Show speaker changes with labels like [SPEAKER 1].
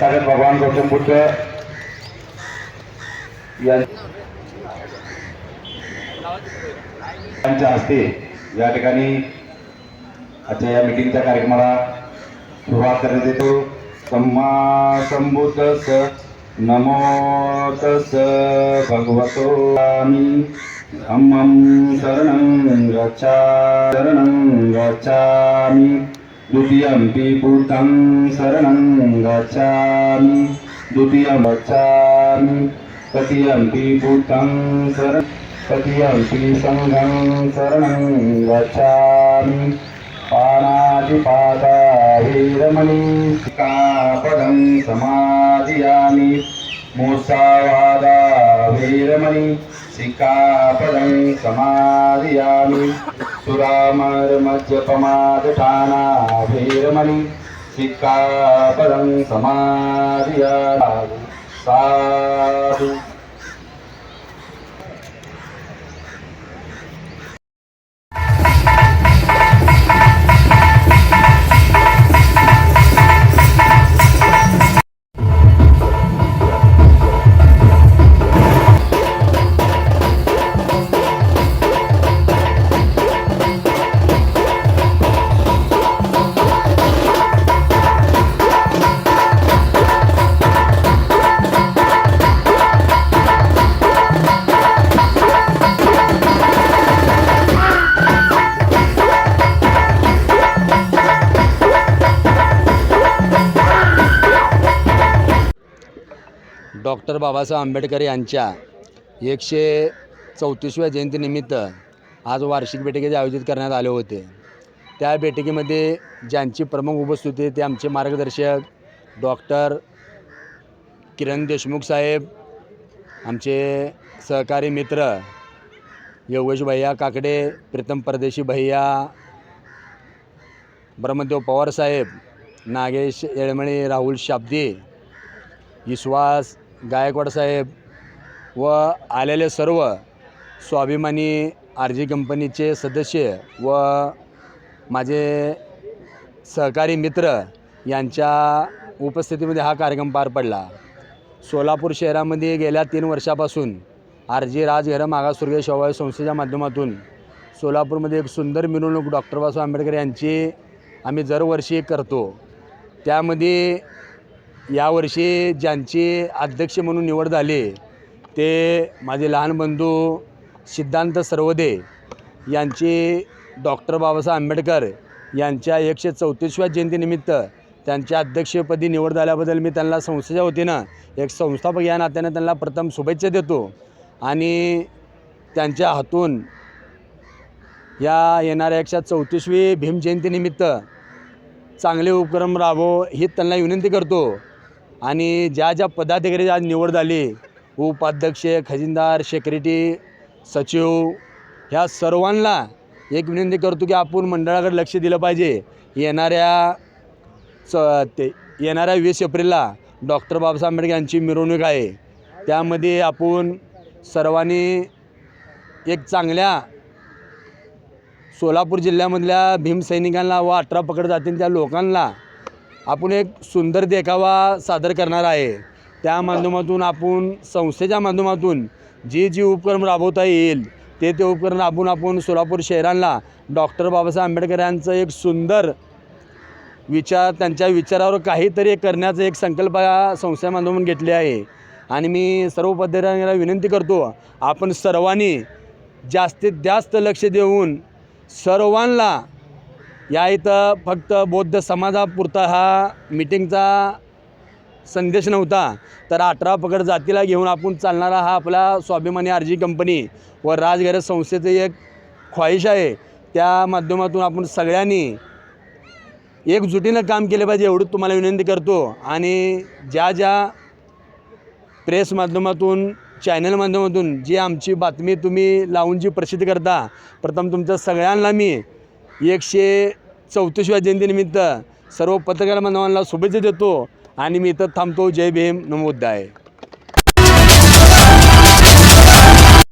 [SPEAKER 1] तथागत भगवान गौतम बुद्ध या- यांच्या हस्ते या ठिकाणी आजच्या या मिटिंगच्या कार्यक्रमाला सुरुवात करण्यात येतो सम्मा संबुद्धस नमो तस भगवतो आमी धम्मं शरणं गच्छा शरणं गच्छामि द्वितीयम्पि बुद्धं शरणं गच्छामि। द्वितीयं गच्छामि। तृतीयम्पि बुद्धं शरणं तृतीयम्पि सङ्घं शरणं गच्छामि। पाणातिपाता वीरमणि सिक्खापदं समाधियामि वीरमणि सिक्खापदं समादयामि। सुरामर्मजपमादठाना वीरमणि सिक्खापदं समादयामि। साधु।
[SPEAKER 2] डॉक्टर बाबासाहेब आंबेडकर यांच्या एकशे चौतीसव्या जयंतीनिमित्त आज वार्षिक बैठकीचे आयोजित करण्यात आले होते. त्या बैठकीमध्ये ज्यांची प्रमुख उपस्थिती ते आमचे मार्गदर्शक डॉक्टर किरण देशमुख साहेब आमचे सहकारी मित्र योगेश भैया काकडे प्रीतम परदेशी भैया ब्रह्मदेव पवार साहेब नागेश येळमळे राहुल शाब्दी विश्वास गायकवाड साहेब व आलेले सर्व स्वाभिमानी आर जी कंपनीचे सदस्य व माझे सहकारी मित्र यांच्या उपस्थितीमध्ये हा कार्यक्रम पार पडला. सोलापूर शहरामध्ये गेल्या तीन वर्षापासून आर जी राजघर मागासवर्गीय शेवाळी संस्थेच्या माध्यमातून सोलापूरमध्ये एक सुंदर मिरवणूक डॉक्टर बाबासाहेब आंबेडकर यांची आम्ही दरवर्षी करतो. त्यामध्ये यावर्षी ज्यांची अध्यक्ष म्हणून निवड झाली ते माझे लहान बंधू सिद्धांत सर्वदे यांची डॉक्टर बाबासाहेब आंबेडकर यांच्या एकशे चौतीसव्या जयंतीनिमित्त त्यांच्या अध्यक्षपदी निवड झाल्याबद्दल मी त्यांना संस्थेच्या वतीनं एक संस्थापक या नात्याने त्यांना प्रथम शुभेच्छा देतो. आणि त्यांच्या हातून या येणाऱ्या एकशे चौतीसवी भीमजयंतीनिमित्त चांगले उपक्रम राबो ही त्यांना विनंती करतो. आणि ज्या ज्या पदाधिकारी आज निवड झाली उपाध्यक्ष खजिनदार सेक्रेटरी सचिव ह्या सर्वांना एक विनंती करतो की आपण मंडळाकडे लक्ष दिलं पाहिजे. येणाऱ्या च ते येणाऱ्या वीस एप्रिलला डॉक्टर बाबासाहेब आंबेडकर यांची मिरवणूक आहे. त्यामध्ये आपण सर्वांनी एक चांगल्या सोलापूर जिल्ह्यामधल्या भीमसैनिकांना व अठरा पकड जातील त्या लोकांना आपण एक सुंदर देखावा सादर करणार आहे. त्या माध्यमातून आपण संस्थेच्या माध्यमातून जी जी उपक्रम राबवता येईल ते ते उपक्रम राबवून आपण सोलापूर शहरांना डॉक्टर बाबासाहेब आंबेडकर यांचं एक सुंदर विचार त्यांच्या विचारावर काहीतरी करण्याचं एक संकल्प या संस्थेच्या माध्यमातून घेतली आहे. आणि मी सर्व पद्धतीला विनंती करतो आपण सर्वांनी जास्तीत जास्त लक्ष देऊन सर्वांना या इथं फक्त बौद्ध समाजापुरता हा मिटिंगचा संदेश नव्हता. तर अठरा पकड जातीला घेऊन आपण चालणारा हा आपला स्वाभिमानी आरजी कंपनी व राजगरज संस्थेचं एक ख्वाहिश आहे. त्या माध्यमातून आपण सगळ्यांनी एकजुटीनं काम केले पाहिजे एवढं तुम्हाला विनंती करतो. आणि ज्या ज्या प्रेस माध्यमातून चॅनल माध्यमातून जी आमची बातमी तुम्ही लावून जी प्रसिद्ध करता प्रथम तुमच्या सगळ्यांना मी एकशे चौतीसव्या जयंतीनिमित्त सर्व पत्रकार बांधवांना शुभेच्छा देतो. आणि मी इथं थांबतो. जय भीम. नमोद्धाय